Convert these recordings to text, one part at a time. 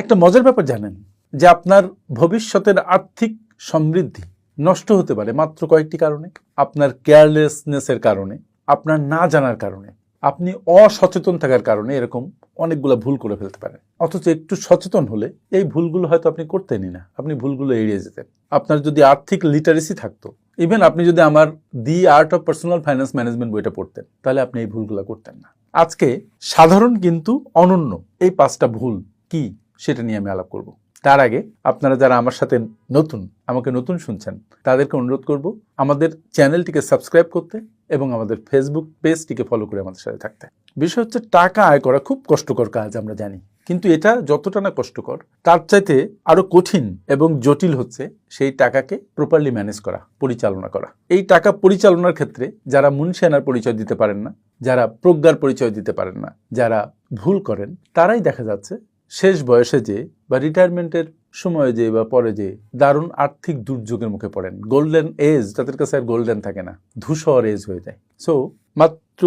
একটা মজার ব্যাপার জানেন, যে আপনার ভবিষ্যতের আর্থিক সমৃদ্ধি নষ্ট হতে পারে মাত্র কয়েকটি কারণে। আপনার কেয়ারলেসনেসের কারণে, আপনার না জানার কারণে, আপনি অসচেতন থাকার কারণে এরকম অনেকগুলো ভুল করে ফেলতে পারেন। অথচ একটু সচেতন হলে এই ভুলগুলো হয়তো আপনি করতেনই না, আপনি ভুলগুলো এড়িয়ে যেতেন। আপনার যদি আর্থিক লিটারেসি থাকতো ইভেন আপনি যদি আমার the art of personal finance management বইটা পড়তেন, তাহলে আপনি এই ভুলগুলো করতেন না। আজকে সাধারণ কিন্তু অনন্য এই পাঁচটা ভুল কি? সেটা নিয়ে আমি আলাপ করব। তার আগে আপনারা যারা আমার সাথে নতুন, আমাকে নতুন শুনছেন, তাদেরকে অনুরোধ করব আমাদের চ্যানেলটিকে সাবস্ক্রাইব করতে এবং আমাদের ফেসবুক পেজটিকে ফলো করে আমাদের সাথে থাকতে। বিষয় হচ্ছে টাকা আয় করা খুব কষ্টকর কাজ আমরা জানি, কিন্তু এটা যতটা না কষ্টকর, তার চাইতে আরও কঠিন এবং জটিল হচ্ছে সেই টাকাকে প্রপারলি ম্যানেজ করা, পরিচালনা করা। এই টাকা পরিচালনার ক্ষেত্রে যারা মুনশিয়ানার পরিচয় দিতে পারেন না, যারা প্রজ্ঞার পরিচয় দিতে পারেন না, যারা ভুল করেন, তারাই দেখা যাচ্ছে শেষ বয়সে যে বা রিটায়ারমেন্টের সময়ে যে বা পরে যে দারুণ আর্থিক দুর্যোগের মুখে পড়েন। গোল্ডেন এজ তাদের কাছে আর গোল্ডেন থাকে না। ধূসর এজ হয়ে যায়। সো মাত্র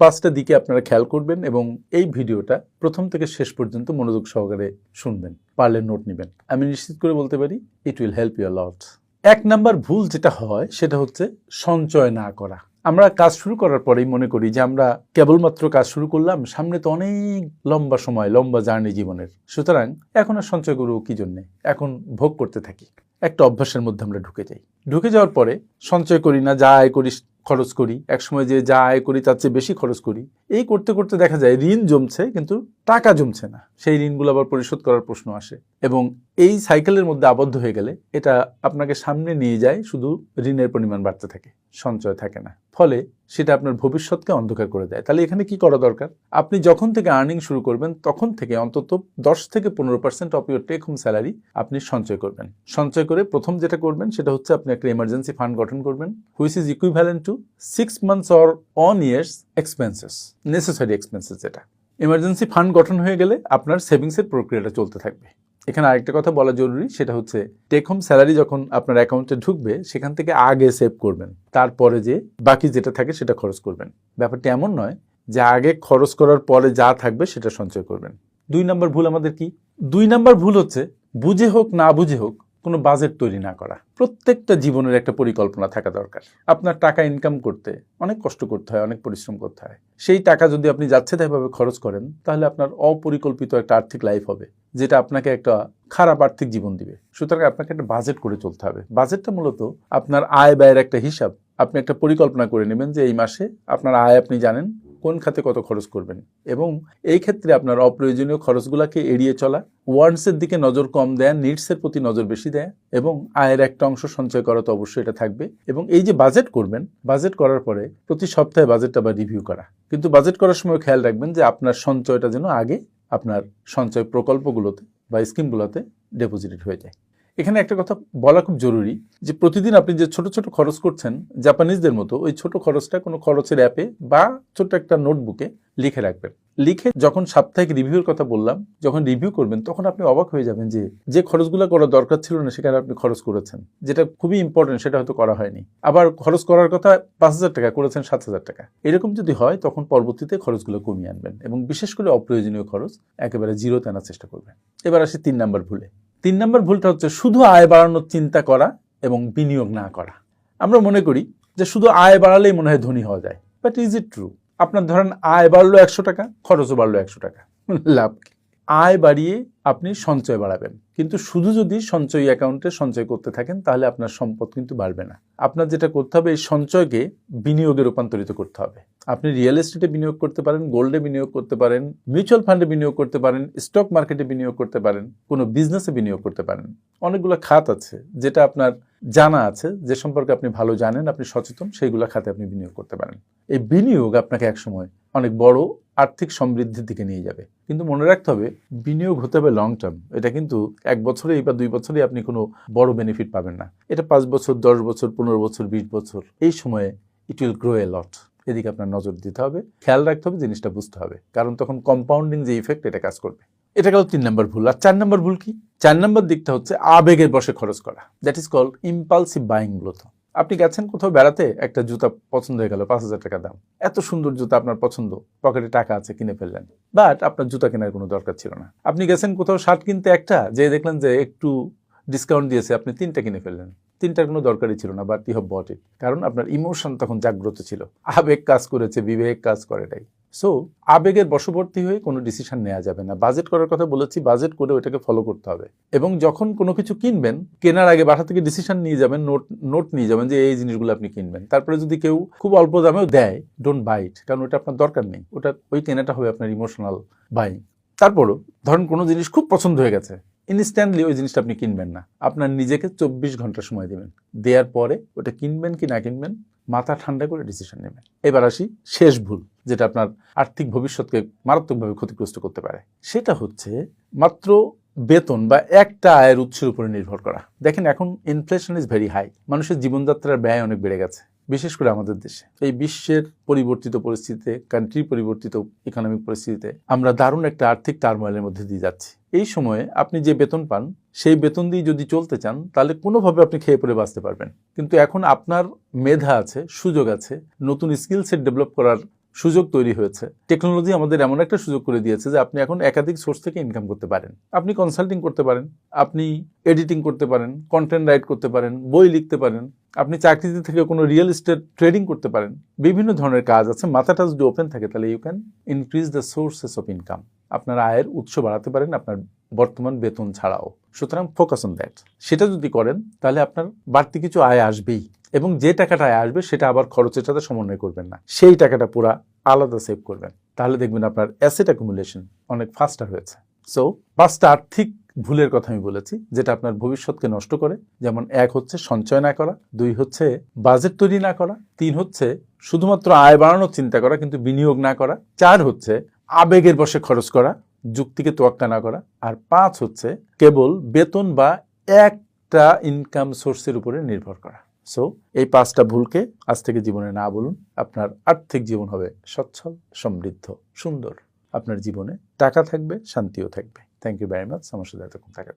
পাঁচটা দিকে আপনারা খেয়াল করবেন এবং এই ভিডিওটা প্রথম থেকে শেষ পর্যন্ত মনোযোগ সহকারে শুনবেন, পারলে নোট নেবেন। আমি নিশ্চিত করে বলতে পারি it will help your lot এক নাম্বার ভুল যেটা হয়, সেটা হচ্ছে সঞ্চয় না করা। আমরা কাজ শুরু করার পরেই মনে করি যে আমরা কেবলমাত্র কাজ শুরু করলাম, সামনে তো অনেক লম্বা সময়, লম্বা জার্নি জীবনের। সুতরাং এখন আর সঞ্চয় করব কি জন্যে? এখন ভোগ করতে থাকি। একটা অভ্যাসের মধ্যে আমরা ঢুকে যাই। ঢুকে যাওয়ার পরে সঞ্চয় করি না যা আয় করি খরচ করি, একসময় যে যা আয় করি তার চেয়ে বেশি খরচ করি। এই করতে করতে দেখা যায় ঋণ জমছে কিন্তু টাকা জমছে না। সেই ঋণগুলো আবার পরিশোধ করার প্রশ্ন আসে। এবং এই সাইকেলের মধ্যে আবদ্ধ হয়ে গেলে এটা আপনাকে সামনে নিয়ে যায়, শুধু ঋণের পরিমাণ বাড়তে থাকে, সঞ্চয় থাকে না। ফলে সেটা আপনার ভবিষ্যৎকে অন্ধকার করে দেয়। তাহলে এখানে কি করা দরকার? আপনি যখন থেকে আর্নিং শুরু করবেন, তখন থেকে অন্তত দশ থেকে পনেরো percent of your take home salary আপনি সঞ্চয় করবেন। সঞ্চয় করে প্রথম যেটা করবেন, সেটা হচ্ছে আপনি একটা এমার্জেন্সি ফান্ড গঠন করবেন which is equivalent to six months or one years expenses necessary expenses যেটা এমার্জেন্সি ফান্ড গঠন হয়ে গেলে আপনার সেভিংসের প্রক্রিয়াটা চলতে থাকবে। এখানে আরেকটা কথা বলা জরুরি, সেটা হচ্ছে টেক হোম স্যালারি যখন আপনার অ্যাকাউন্টে ঢুকবে, সেখান থেকে আগে সেভ করবেন। তারপরে যে বাকি যেটা থাকে সেটা খরচ করবেন। ব্যাপারটা এমন নয় যে আগে খরচ করার পরে যা থাকবে সেটা সঞ্চয় করবেন। দুই নাম্বার ভুল আমাদের কি? দুই নাম্বার ভুল হচ্ছে, বুঝে হোক, না বুঝে হোক কোনো বাজেট তৈরি না করা। প্রত্যেকটা জীবনের একটা পরিকল্পনা থাকা দরকার। আপনার টাকা ইনকাম করতে অনেক কষ্ট করতে হয়, অনেক পরিশ্রম করতে হয়। সেই টাকা যদি আপনি যাচ্ছে তাইভাবে খরচ করেন, তাহলে আপনার অপরিকল্পিত একটা আর্থিক লাইফ হবে, যেটা আপনাকে একটা খারাপ আর্থিক জীবন দিবে। সুতরাং আপনাকে একটা বাজেট করে চলতে হবে। বাজেটটা মূলত আপনার আয় ব্যয়ের একটা হিসাব। আপনি একটা পরিকল্পনা করে নেবেন যে এই মাসে আপনার আয় আপনি জানেন কোন খাতে কত খরচ করবেন? এবং এই ক্ষেত্রে আপনার অপ্রয়োজনীয় খরচগুলোকে এড়িয়ে চলা ওয়ান্টসের দিকে নজর কম দেয় নিডসের প্রতি নজর বেশি দেয়, এবং আয়ের একটা অংশ সঞ্চয় করা তো অবশ্যই এটা থাকবে। এবং এই যে বাজেট করবেন বাজেট করার পরে প্রতি সপ্তাহে বাজেটটা বা রিভিউ করা। কিন্তু বাজেট করার সময় খেয়াল রাখবেন যে আপনার সঞ্চয়টা যেন আগে আপনার সঞ্চয় প্রকল্পগুলোতে বা স্কিমগুলোতে ডেপোজিটেড হয়ে যায়। এখানে একটা কথা বলা খুব জরুরি যে প্রতিদিন আপনি যে ছোট ছোট খরচ করছেন জাপানিজদের মতো, ওই ছোট খরচটা কোনো খরচের অ্যাপে বা ছোট একটা নোটবুকে লিখে রাখবেন। লিখে যখন সাপ্তাহিক রিভিউর কথা বললাম, যখন রিভিউ করবেন, তখন আপনি অবাক হয়ে যাবেন যে যে খরচগুলো করা দরকার ছিল না, সেখানে আপনি খরচ করেছেন। যেটা খুবই ইম্পর্টেন্ট সেটা হয়তো করা হয়নি। আবার খরচ করার কথা পাঁচ হাজার টাকা, করেছেন সাত হাজার টাকা। এরকম যদি হয়, তখন পরবর্তীতে খরচগুলো কমিয়ে আনবেন এবং বিশেষ করে অপ্রয়োজনীয় খরচ একেবারে জিরোতে আনার চেষ্টা করবেন। এবার আসি তিন নাম্বার ভুলে। তিন নম্বর ভুলটা হচ্ছে শুধু আয় বাড়ানোর চিন্তা করা এবং বিনিয়োগ না করা। আমরা মনে করি যে শুধু আয় বাড়ালেই মনে হয় ধনী হওয়া যায়। বাট ইজ ইট ট্রু আপনার ধরেন আয় বাড়লো একশো টাকা, খরচও বাড়লো একশো টাকা। লাভ কি? আয় বাড়িয়ে আপনি সঞ্চয় বাড়াবেন। কিন্তু শুধু যদি সঞ্চয় অ্যাকাউন্টে সঞ্চয় করতে থাকেন, তাহলে আপনার সম্পদ কিন্তু বাড়বে না। আপনার যেটা করতে হবে, এই সঞ্চয়কে বিনিয়োগে রূপান্তরিত করতে হবে। আপনি রিয়েল এস্টেটে বিনিয়োগ করতে পারেন, গোল্ডে বিনিয়োগ করতে পারেন, মিউচুয়াল ফান্ডে বিনিয়োগ করতে পারেন, স্টক মার্কেটে বিনিয়োগ করতে পারেন, কোনো বিজনেসে বিনিয়োগ করতে পারেন। অনেকগুলো খাত আছে, যেটা আপনার জানা আছে, যে সম্পর্কে আপনি ভালো জানেন, আপনি সচেতন, সেইগুলো খাতে আপনি বিনিয়োগ করতে পারেন। এই বিনিয়োগ আপনাকে একসময় অনেক বড় আর্থিক সমৃদ্ধির দিকে নিয়ে যাবে। কিন্তু মনে রাখতে হবে, বিনিয়োগ হতে হবে লং টার্ম এটা কিন্তু এক বছরেই বা দুই বছরেই আপনি কোনো বড় বেনিফিট পাবেন না। এটা পাঁচ বছর, দশ বছর, পনেরো বছর, বিশ বছর, এই সময়ে it will grow a lot এদিকে আপনার নজর দিতে হবে, খেয়াল রাখতে হবে, জিনিসটা বুঝতে হবে। কারণ তখন কম্পাউন্ডিং যে ইফেক্ট এটা কাজ করবে। এটা গেল তিন নম্বর ভুল। আর চার নম্বর ভুল কি? চার নম্বর দিকটা হচ্ছে আবেগের বসে খরচ করা। That is called impulsive buying মূলত আপনি গেছেন কোথাও বেড়াতে, একটা জুতা পছন্দ হয়ে গেল, পাঁচ হাজার টাকা দাম। এত সুন্দর জুতা আপনার পছন্দ, পকেটে টাকা আছে, কিনে ফেললেন। বাট আপনার জুতা কেনার কোনো দরকার ছিল না। আপনি গেছেন কোথাও শার্ট কিনতে একটা, যে দেখলেন যে একটু ডিসকাউন্ট দিয়েছে, আপনি তিনটা কিনে ফেললেন। তিনটার কোনো দরকারই ছিল না but you have bought it কারণ আপনার ইমোশন তখন জাগ্রত ছিল। আবেগ কাজ করেছে, বিবেক কাজ করে এটাই। সো আবেগের বশবর্তী হয়ে কোনো ডিসিশন নেওয়া যাবে না। বাজেট করার কথা বলেছি বাজেট করে ওইটাকে ফলো করতে হবে। এবং যখন কোনো কিছু কিনবেন, কেনার আগে বাসা থেকে ডিসিশন নিয়ে যাবেন নোট নোট নিয়ে যাবেন যে এই জিনিসগুলো আপনি কিনবেন। তারপরে যদি কেউ খুব অল্প দামেও দেয় ডোন্ট বাইট কারণ ওটা আপনার দরকার নেই। ওটা, ওই কেনাটা হবে আপনার ইমোশনাল বাইং তারপরও ধরেন কোনো জিনিস খুব পছন্দ হয়ে গেছে ইনস্ট্যান্টলি ওই জিনিসটা আপনি কিনবেন না। আপনার নিজেকে চব্বিশ ঘণ্টা সময় দেবেন। দেওয়ার পরে ওটা কিনবেন কি না কিনবেন মাথা ঠান্ডা করে ডিসিশন নেবেন। এবার আসি শেষ ভুল, যেটা আপনার আর্থিক ভবিষ্যৎকে মারাত্মকভাবে ক্ষতিগ্রস্ত করতে পারে। সেটা হচ্ছে মাত্র বেতন বা একটা আয়ের উৎসের উপরে নির্ভর করা। দেখেন এখন ইনফ্লেশন ইজ ভেরি হাই মানুষের জীবনযাত্রার ব্যয় অনেক বেড়ে গেছে। বিশেষ করে আমাদের দেশে। এই বিশ্বের পরিবর্তিত পরিস্থিতিতে কান্ট্রি পরিবর্তিত ইকোনমিক পরিস্থিতিতে আমরা দারুণ একটা আর্থিক টার্মোয়েলের মধ্যে দিয়ে যাচ্ছি। এই সময়ে আপনি যে বেতন পান, সেই বেতন দিয়ে যদি চলতে চান, তাহলে কোনোভাবে আপনি খেয়ে পড়ে বাঁচতে পারবেন। কিন্তু এখন আপনার মেধা আছে, সুযোগ আছে, নতুন স্কিল সেট ডেভেলপ করার সুযোগ তৈরি হয়েছে। টেকনোলজি আমাদের এমন একটা সুযোগ করে দিয়েছে যে আপনি এখন একাধিক সোর্স থেকে ইনকাম করতে পারেন। আপনি কনসাল্টিং করতে পারেন, আপনি এডিটিং করতে পারেন, কন্টেন্ট রাইট করতে পারেন, বই লিখতে পারেন, আপনি চাকরিতে থেকে কোনো রিয়েল এস্টেট ট্রেডিং করতে পারেন, বিভিন্ন ধরনের কাজ আছে মাথাটা যদি ওপেন থাকে তাহলে you can increase the sources of income আপনার আয়ের উৎস বাড়াতে পারেন, আপনার বর্তমান বেতন ছাড়াও। সুতরাং ফোকাস অন দ্যাট সেটা যদি করেন, তাহলে আপনার বাড়তি কিছু আয় আসবেই। এবং যে টাকাটা আসবে সেটা আবার খরচের সাথে সমন্বয় করবেন না। সেই টাকাটা পুরা আলাদা সেভ করবেন। তাহলে দেখবেন আপনার অ্যাসেট অ্যাকুমুলেশন অনেক ফাস্টার হয়েছে। সো পাঁচটা আর্থিক ভুলের কথা আমি বলেছি, যেটা আপনার ভবিষ্যৎকে নষ্ট করে। যেমন এক হচ্ছে সঞ্চয় না করা, দুই হচ্ছে বাজেট তৈরি না করা, তিন হচ্ছে শুধুমাত্র আয় বাড়ানোর চিন্তা করা কিন্তু বিনিয়োগ না করা, চার হচ্ছে আবেগের বসে খরচ করা, যুক্তিকে তোয়াক্কা না করা, আর পাঁচ হচ্ছে কেবল বেতন বা একটা ইনকাম সোর্সের উপরে নির্ভর করা। সো এই পাঁচটা ভুলকে আজ থেকে জীবনে না বলুন। আপনার আর্থিক জীবন হবে সচ্ছল, সমৃদ্ধ, সুন্দর। আপনার জীবনে টাকা থাকবে, শান্তিও থাকবে। থ্যাংক ইউ ভেরি মাচ আমার সাথে এতক্ষণ থাকার